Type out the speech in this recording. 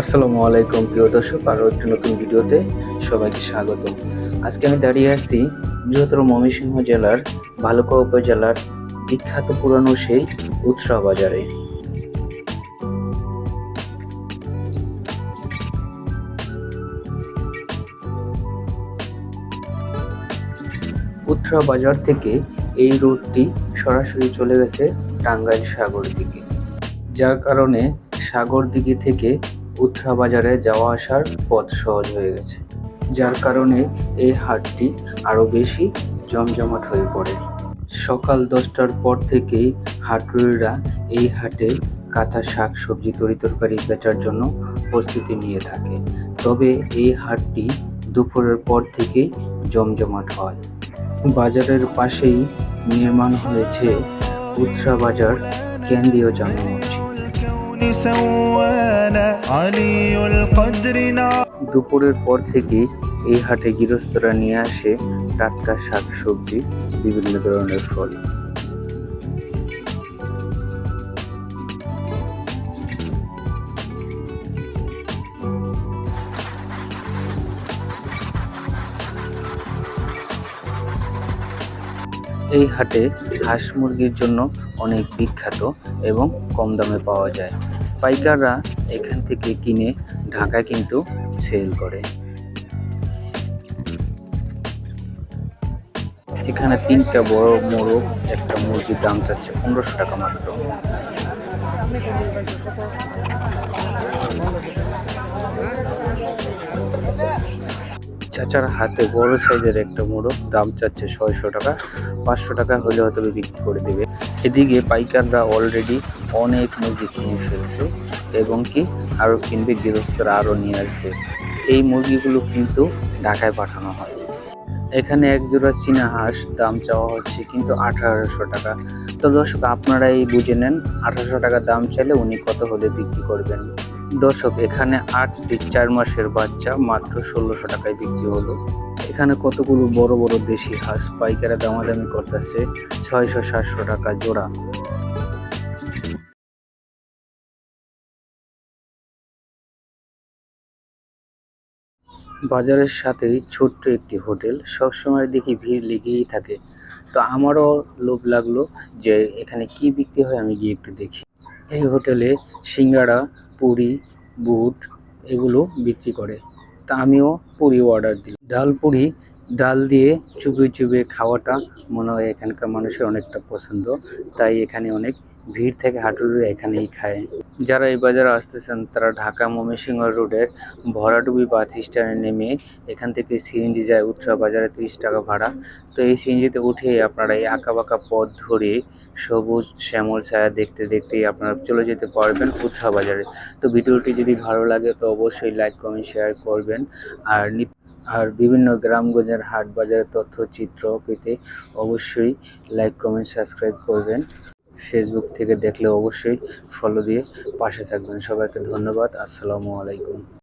আসসালামু আলাইকুম, প্রিয় দর্শক, আরও একটি নতুন ভিডিওতে সবাইকে স্বাগত। আজকে আমি দাঁড়িয়ে আছি বৃহত্তর ময়মনসিংহ জেলার ভালুকা উপজেলার বিখ্যাত পুরানো সেই উৎসা বাজারে। উত্তরা বাজার থেকে এই রুটটি সরাসরি চলে গেছে টাঙ্গাইল সাগর দিকে। যার কারণে সাগর দিকে থেকে উত্তরা বাজারে যাওয়া আসার পথ সহজ হয়ে গেছে, যার কারণে এই হাটটি আরও বেশি জমজমাট হয়ে পড়ে। সকাল দশটার পর থেকেই হাটুরিরা এই হাটে কাঁথা, শাক, সবজি তরি তরকারি বেচার জন্য প্রস্তুতি নিয়ে থাকে। তবে এই হাটটি দুপুরের পর থেকেই জমজমাট হয়। বাজারের পাশেই নির্মাণ হয়েছে উত্তরা বাজার কেন্দ্রীয় জামা মসজিদ। দুপুরের পর থেকে এই হাটে গৃহস্থরা নিয়ে আসে টাটকা শাক সবজি বিভিন্ন ধরনের ফল। এই হাটে হাঁস মুরগির জন্য অনেক বিখ্যাত এবং কম দামে পাওয়া যায়। পাইকাররা এখান থেকে কিনে ঢাকায় কিন্তু সেল করে। এখানে তিনটা বড় মোরগ একটা মুরগির দাম চাচ্ছে পনেরোশো টাকা মাত্র। চাচার হাতে বড় সাইজের একটা মোরগ দাম চাচ্ছে ছয়শো টাকা। পাঁচশো টাকা হলে হয়তো বিক্রি করে দেবে। এদিকে পাইকাররা অলরেডি অনেক মুরগি কিনে ফেলছে এবং কি আরও কিনবে, গৃহস্থরা আরও নিয়ে আসবে। এই মুরগিগুলো কিন্তু ঢাকায় পাঠানো হয়। এখানে এক জোড়া চীনা হাঁস, দাম চাওয়া হচ্ছে কিন্তু আঠারোশো টাকা। তো দর্শক আপনারাই বুঝে নেন, আঠারোশো টাকা দাম চাইলে উনি কত হলে বিক্রি করবেন? দর্শক, এখানে আট থেকে চার মাসের বাচ্চা মাত্র ষোলোশো টাকায় বিক্রি হলো। এখানে কতগুলো বড় বড় দেশি হাঁস, পাইকারা দামাদামি করতেছে ছয়শো সাতশো টাকা জোড়া। বাজারের সাথেই ছোট্ট একটি হোটেল। সবসময় দেখি ভিড় লেগেই থাকে। তো আমারও লোভ লাগল যে এখানে কি বিক্রি হয় আমি গিয়ে একটু দেখি। এই হোটেলে সিঙ্গাড়া পুরি, বুট এগুলো বিক্রি করে। তা আমিও পুরি অর্ডার দিই ডাল পুরি, ডাল দিয়ে চুবিয়ে চুবিয়ে খাওয়াটা মনে হয় এখানকার মানুষের অনেকটা পছন্দ। তাই এখানে অনেক ভিড় থেকে, হাঁটুরে এখানেই খায়। যারা এই বাজারে আসতেছেন, তারা ঢাকা ময়মনসিংহ রোডের ভরাডুবি বাস স্ট্যান্ডে নেমে এখান থেকে সিএনজি যায় উত্তরা বাজারে তিরিশ টাকা ভাড়া। তো এই সিএনজিতে উঠে আপনারা এই আঁকা বাঁকা পথ ধরে সবুজ শ্যামল ছায়া দেখতে দেখতেই আপনারা চলে যেতে পারবেন উৎসা বাজারে। তো ভিডিওটি যদি ভালো লাগে তো অবশ্যই লাইক, কমেন্ট, শেয়ার করবেন। আর আর বিভিন্ন গ্রামগঞ্জের হাট বাজারের তথ্যচিত্র পেতে অবশ্যই লাইক, কমেন্ট, সাবস্ক্রাইব করবেন। ফেসবুক থেকে দেখলে অবশ্যই ফলো দিয়ে পাশে থাকবেন। সবাইকে ধন্যবাদ। আসসালামু আলাইকুম।